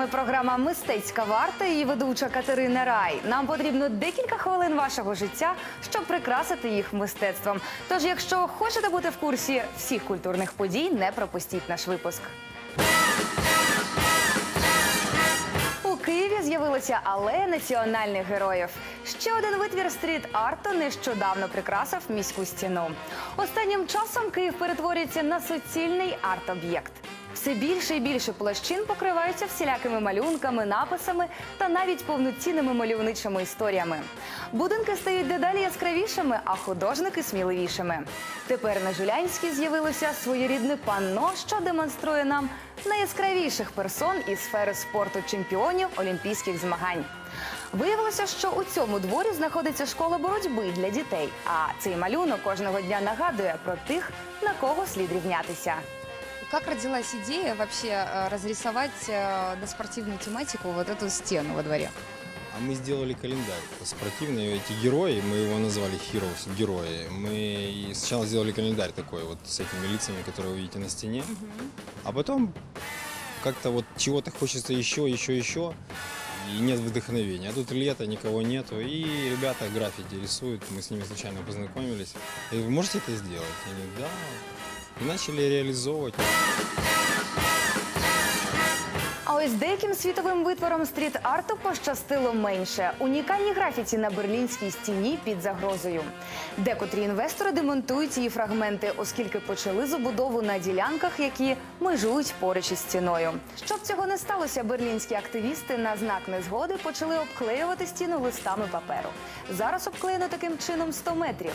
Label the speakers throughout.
Speaker 1: програма Мистецька варта і ведуча Катерина Рай. Нам потрібно декілька хвилин вашого життя, щоб прикрасити їх мистецтвом. Тож, якщо хочете бути в курсі всіх культурних подій, не пропустіть наш випуск. У Києві з'явилася алея національних героїв. Ще один витвір стріт-арту нещодавно прикрасив міську стіну. Останнім часом Київ перетворюється на суцільний арт-об'єкт. Все більше і більше площин покриваються всілякими малюнками, написами та навіть повноцінними мальовничими історіями. Будинки стають дедалі яскравішими, а художники сміливішими. Тепер на Жулянській з'явилося своєрідне панно, що демонструє нам найяскравіших персон із сфери спорту чемпіонів олімпійських змагань. Виявилося, що у цьому дворі знаходиться школа боротьби для дітей. А цей малюнок кожного дня нагадує про тих, на кого слід рівнятися.
Speaker 2: Как родилась идея вообще э, разрисовать э, на спортивную тематику вот эту стену во дворе?
Speaker 3: А мы сделали календарь спортивный. Эти герои, мы его назвали Heroes, герои. Мы и сначала сделали календарь такой вот с этими лицами, которые вы видите на стене. А потом как-то вот чего-то хочется еще, еще, еще. И нет вдохновения. А тут лето, никого нету. И ребята граффити рисуют. Мы с ними случайно познакомились. Я говорю, вы можете это сделать? Они да. И начали реализовывать.
Speaker 1: А ось деяким світовим витворам стріт-арту пощастило менше. Унікальні графіті на берлінській стіні під загрозою. Декотрі інвестори демонтують її фрагменти, оскільки почали забудову на ділянках, які межують поруч із стіною. Щоб цього не сталося, берлінські активісти на знак незгоди почали обклеювати стіну листами паперу. Зараз обклеєно таким чином 100 метрів.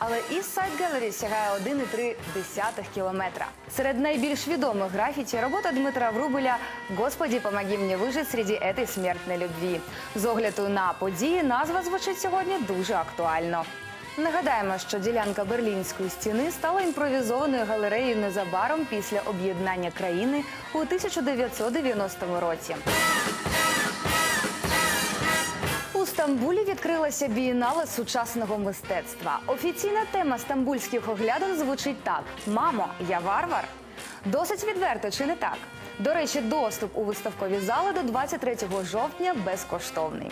Speaker 1: Але East Side Gallery сягає 1,3 кілометра. Серед найбільш відомих графіті робота Дмитра Врубеля «Господи, помоги мені вижити серед этой смертної любві». З огляду на події назва звучить сьогодні дуже актуально. Нагадаємо, що ділянка Берлінської стіни стала імпровізованою галереєю незабаром після об'єднання країни у 1990 році. Стамбулі відкрилася бієнале сучасного мистецтва. Офіційна тема стамбульських оглядин звучить так: Мамо, я варвар. Досить відверто, чи не так? До речі, доступ у виставкові зали до 23 жовтня безкоштовний.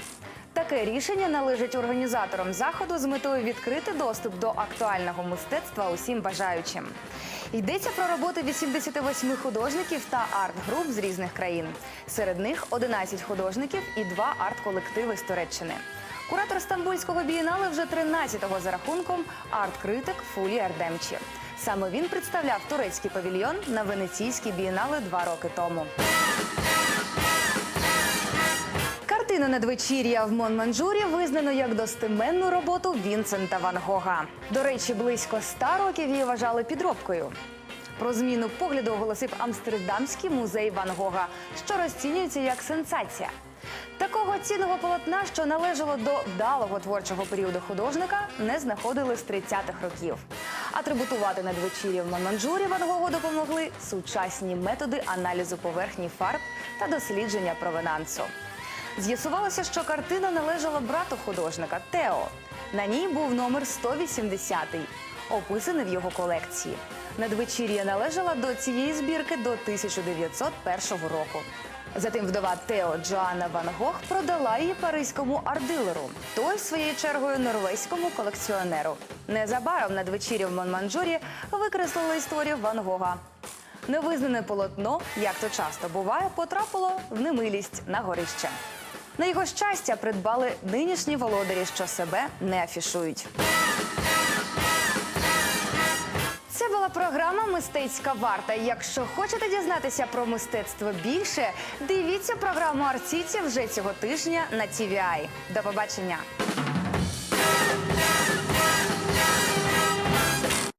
Speaker 1: Таке рішення належить організаторам заходу з метою відкрити доступ до актуального мистецтва усім бажаючим. Йдеться про роботи 88 художників та арт-груп з різних країн. Серед них 11 художників і два арт-колективи з Туреччини. Куратор стамбульського бієнале вже 13-го за рахунком арт-критик Фулі Ардемчі. Саме він представляв турецький павільйон на венеційській бієнале два роки тому. Картину надвечір'я в Монманджурі визнано як достеменну роботу Вінсента Ван Гога. До речі, близько ста років її вважали підробкою. Про зміну погляду оголосив Амстердамський музей Ван Гога, що розцінюється як сенсація. Такого цінного полотна, що належало до вдалого творчого періоду художника, не знаходили з 30-х років. Атрибутувати надвечір'я в Монманджурі Ван Гогу допомогли сучасні методи аналізу поверхні фарб та дослідження провенансу. З'ясувалося, що картина належала брату художника Тео. На ній був номер 180, описаний в його колекції. Надвечір'я належала до цієї збірки до 1901 року. Затим вдова Тео Джоанна Ван Гог продала її паризькому ардилеру, той своєю чергою норвезькому колекціонеру. Незабаром надвечір'я в Монманджурі викреслили історію Ван Гога. Невизнане полотно, як то часто буває, потрапило в немилість на горище. На його щастя придбали нинішні володарі, що себе не афішують. Це була програма Мистецька варта. Якщо хочете дізнатися про мистецтво більше, дивіться програму Арціці вже цього тижня на TVI. До побачення.